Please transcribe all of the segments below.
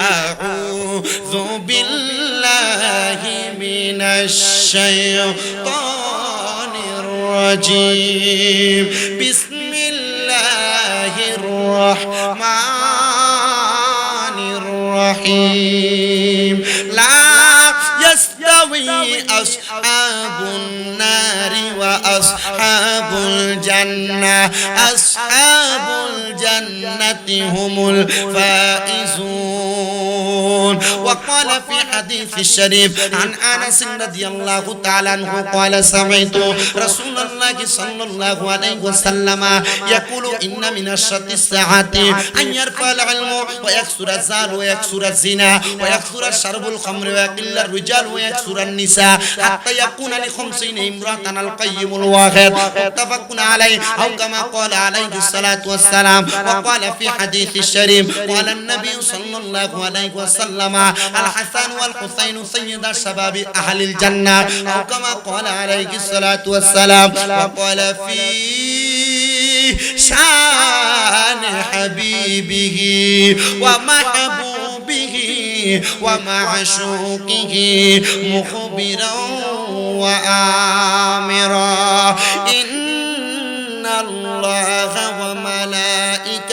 أعوذ بالله من الشيطان الرجيم بسم الله الرحمن الرحيم لا يستوي أصحاب النار وأصحاب الجنة أصحاب الجنة هم الفائزون وقال في حديث الشريف عن أنس رضي الله تعالى عنه قال سمعت رسول الله صلى الله عليه وسلم يقول إن من الشط الساعة أن يرفع العلم ويكسر الزار ويكسر الزنا ويكسر شرب الخمر ويقل الرجال ويكسر النساء حتى يكون لخمسين امرأة القيم الواحد متفق عليه أو كما قال عليه الصلاة والسلام وقال في حديث الشريف قال النبي صلى الله عليه وسلم كما الحسن والحسين سيد الشباب أهل الجنة أو كما قال عليه الصلاة والسلام وقال في شان حبيبه ومحبوبه ومعشوقه مخبرا وآمرا إن الله وملائكته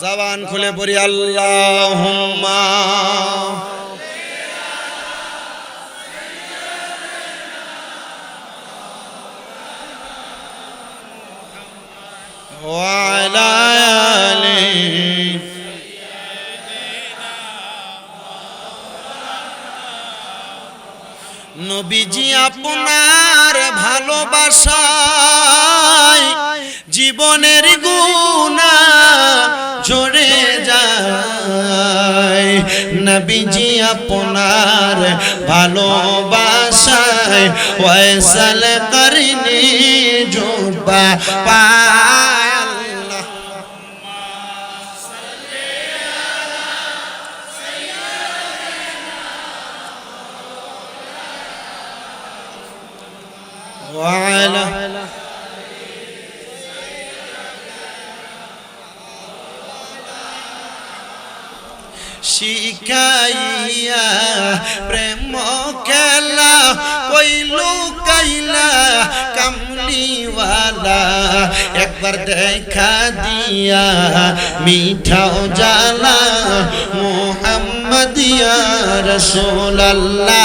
জবান খুলে পড়ি আল্লাহ নবীজি আপনার ভালোবাসা জীবনের গুণ নবীজি আপনার ভালোবাসায় ওয়াইসাল করিনি জুবা পায় وعلى শিখাইয়া প্রেম খেলা কইলু কাইলা কামলিওয়ালা একবার দেখা দিয়া মিঠাও জালা মোহাম্মদিয়া রসোলাল্লা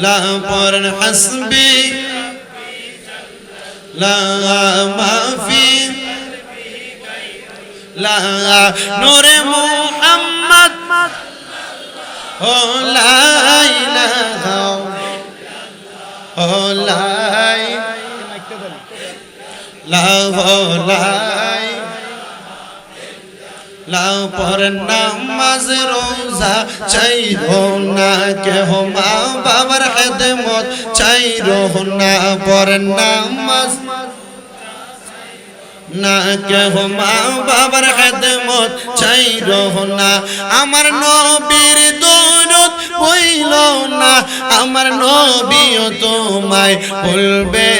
لا قرن حسبي لا ما في لا نور محمد لا إله لا لا لا লাও পর নামাজ রোজা চাইব না কে হো মা বাবার হেদমত চাইব না পর নামাজ না কেহ মা বাবার হেদমত চাইব না আমার নবীর দৌরত বইল না আমার নবীও তোমায় বলবে